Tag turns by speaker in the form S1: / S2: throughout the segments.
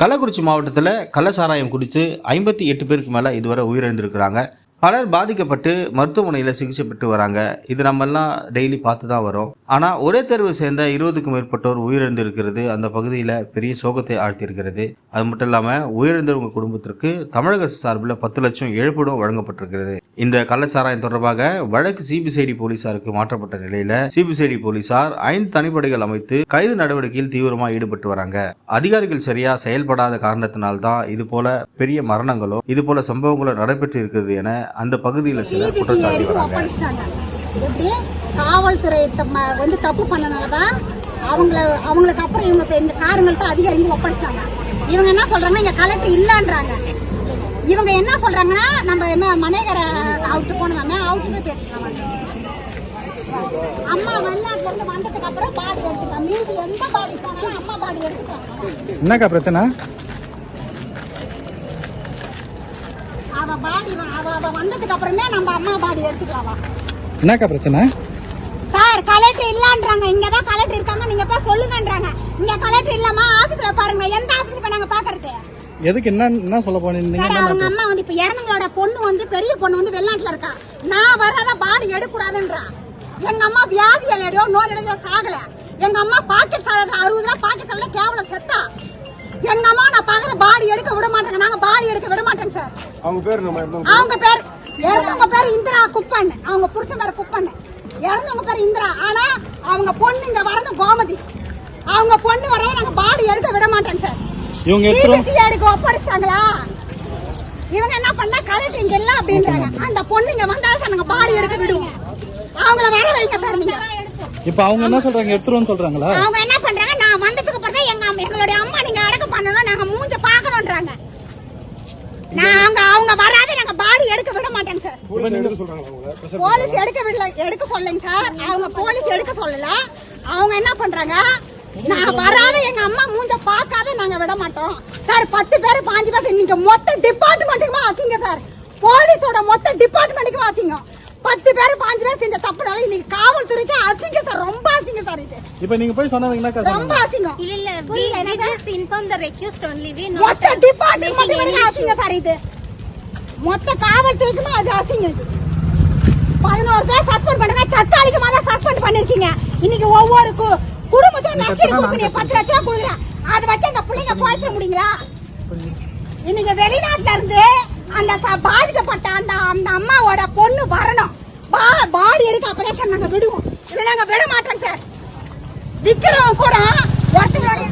S1: கள்ளக்குறிச்சி மாவட்டத்தில் கள்ளச்சாராயம் குடித்து ஐம்பத்தி எட்டு பேருக்கு மேலே இதுவரை உயிரிழந்திருக்கிறாங்க. பலர் பாதிக்கப்பட்டு மருத்துவமனையில் சிகிச்சை பெற்று வராங்க. இது நம்மெல்லாம் டெய்லி பார்த்து தான் வரோம். ஆனால் ஒரே தேர்வை சேர்ந்த இருபதுக்கும் மேற்பட்டோர் உயிரிழந்திருக்கிறது. அந்த பகுதியில் பெரிய சோகத்தை ஆழ்த்தியிருக்கிறது. அது மட்டும் இல்லாமல் உயிரிழந்தவங்க குடும்பத்திற்கு தமிழக அரசு சார்பில் பத்து லட்சம் இழப்பீடும் வழங்கப்பட்டிருக்கிறது. இந்த கள்ளச்சாராயம் தொடர்பாக வழக்கு சிபிசிஐடி போலீசாருக்கு மாற்றப்பட்ட நிலையில் சிபிசிஐடி போலீசார் ஐந்து தனிப்படைகள் அமைத்து கைது நடவடிக்கையில் தீவிரமாக ஈடுபட்டு வராங்க. அதிகாரிகள் சரியா செயல்படாத காரணத்தினால்தான் இது போல பெரிய மரணங்களும் இது போல சம்பவங்களும் நடைபெற்று இருக்குது என அந்த பகுதியில் சிலர் குற்றம் சாட்டி
S2: எடுத்து
S1: வராங்க.
S2: ஒப்படைச்சிட்டாங்க. எப்படி? காவல்துறை வந்து தப்பு பண்ணனால தான் அவங்கள அவங்களுக்கு அப்புறம் இவங்க செ- இந்த சாருங்கள்ட்ட அதிகாரிங்க ஒப்படைச்சிட்டாங்க. இவங்க என்ன சொல்றாங்கன்னா இங்க கலெக்டர் இல்லன்றாங்க. இவங்க என்ன சொல்றாங்கன்னா நம்ம என்ன மனைகரை அவுட்டு போனோமே அவுட்டு போய். அம்மா வெளிநாட்டுல இருந்து வந்ததுக்கு அப்புறம் பாடி எடுத்துக்கலாம். மீதி எந்த பாடி போனாலும் அம்மா பாடி எடுத்துக்கலாம்.
S3: என்னக்கா பிரச்சனை?
S2: அவ அவ வந்ததுக்கு அப்புறமே நம்ம அம்மா பாடி எடுத்துக்கலாம் வா.
S3: என்னக்கா பிரச்சனை?
S2: சார் கலெக்டர் இல்லன்றாங்க. இங்க தான் கலெக்டர் இருக்காங்க. நீங்க போய் சொல்லுங்கன்றாங்க. இங்க கலெக்டர் இல்லமா ஆபீஸ்ல பாருங்க. எந்த ஆபீஸ்ல போய் நாங்க பாக்குறது?
S3: எதுக்கு என்ன என்ன சொல்ல போனீங்க?
S2: சார் அவங்க அம்மா வந்து இப்ப இறந்தவங்களோட பொண்ணு வந்து பெரிய பொண்ணு வந்து வெளிநாட்டுல இருக்கா. நான் வராத பாடி எடுக்கூடாதுன்றா எங்க அம்மா வியாதி எடையோ நோய் எடையோ சாகல. எங்க அம்மா பாக்கெட் சாதத்துல அறுபது ரூபா பாக்கெட் சாதத்துல கேவலம் செத்தா. எங்க அம்மா நான் பாக்குற பாடி எடுக்க விட மாட்டேங்க. நாங்க பாடி எடுக்க விட மாட்டேங்க சார்.
S4: அவங்க பேர் நம்ம
S2: அவங்க பேர் இறந்தவங்க பேர் இந்திரா குப்பன் அவங்க புருஷன் பேர் குப்பன் இறந்தவங்க பேர் இந்திரா. ஆனா அவங்க பொண்ணு இங்க வரணும் கோமதி. அவங்க பொண்ணு வர நாங்க பாடி எடுக்க விட மாட்டோம் சார்.
S3: இவங்க
S2: எடுக்க ஒப்படைச்சிட்டாங்களா? இவங்க என்ன பண்ணா கலெக்டர் இங்க இல்ல அப்படின்றாங்க. அந்த பொண்ணு இங்க வந்தா சார் நாங்க பாடி எடுக்க விடுவோம். அவங்கள வர வைங்க சார் நீங்க.
S3: இப்ப அவங்க என்ன சொல்றாங்க? எடுத்துருவோம்னு சொல்றாங்களா?
S2: அவங்க என்ன பண்றாங்க? நான் வந்ததுக்கு பிறகு எங்க எங்களுடைய அம்மா நீங்க பண்ணணும் நாங்க மூஞ்ச பாக்கணும்ன்றாங்க நான் அவங்க வராத நாங்க பாடி எடுக்க விட மாட்டேங்க சார்.
S4: போலீஸ் எடுக்க
S2: விடல எடுக்க சொல்லலைங்க சார். அவங்க போலீஸ் எடுக்க சொல்லல. அவங்க என்ன பண்றாங்க? நான் வராத எங்க அம்மா மூஞ்ச பார்க்காத நாங்க விட மாட்டோம். சார் பத்து பேர் பாஞ்சு பேர் நீங்க மொத்த டிபார்ட்மெண்ட்டுக்குமா ஆசிங்க சார். போலீஸோட மொத்த டிபார்ட்மெண்ட்டுக்குமா ஆசிங்க பத்து பேர் பாஞ்சு பேர் செஞ்ச தப்புனால இன்னைக்கு காவல்துறைக்கு அசிங்க சார் ரொம்ப அசிங்க சார் இது
S3: இப்ப நீங்க போய் சொன்னவங்க என்னக்கா
S2: ரொம்ப அசிங்கம்.
S5: இல்ல இல்ல we,
S2: புரியல,
S5: we just inform the accused only we not
S2: மொத்த
S5: making any issue.
S2: அசிங்க சார் இது மொத்த காவல்துறைக்குமா அது அசிங்க இது. பதினோரு பேர் சஸ்பெண்ட் பண்ணுங்க தற்காலிகமா தான் சஸ்பெண்ட் பண்ணிருக்கீங்க. இன்னைக்கு ஒவ்வொரு கு- குடும்பத்தையும் நஷ்டம் கொடுக்குறீங்க. பத்து லட்சம் ரூபா கொடுக்குறேன். அதை வச்சு அந்த பிள்ளைங்க குழைச்சிட முடியுங்களா? இன்னைக்கு வெளிநாட்டுல இருந்து அந்த ச- பாதிக்கப்பட்ட அந்த சார் நாங்க விடுவோம். இல்ல நாங்க விட மாட்டோம் சார். விக்கிறோம் கூட ஒருத்தங்களோட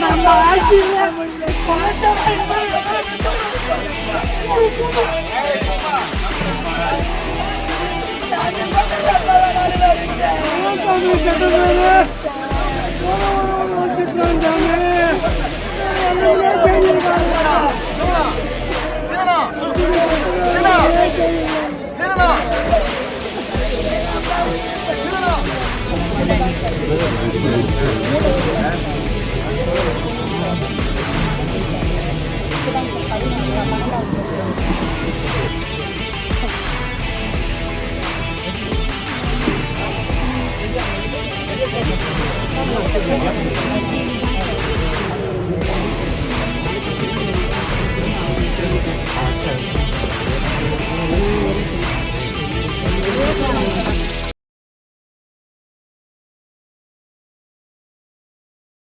S2: நம்ம ஆட்சியில் いい方だ Thank you.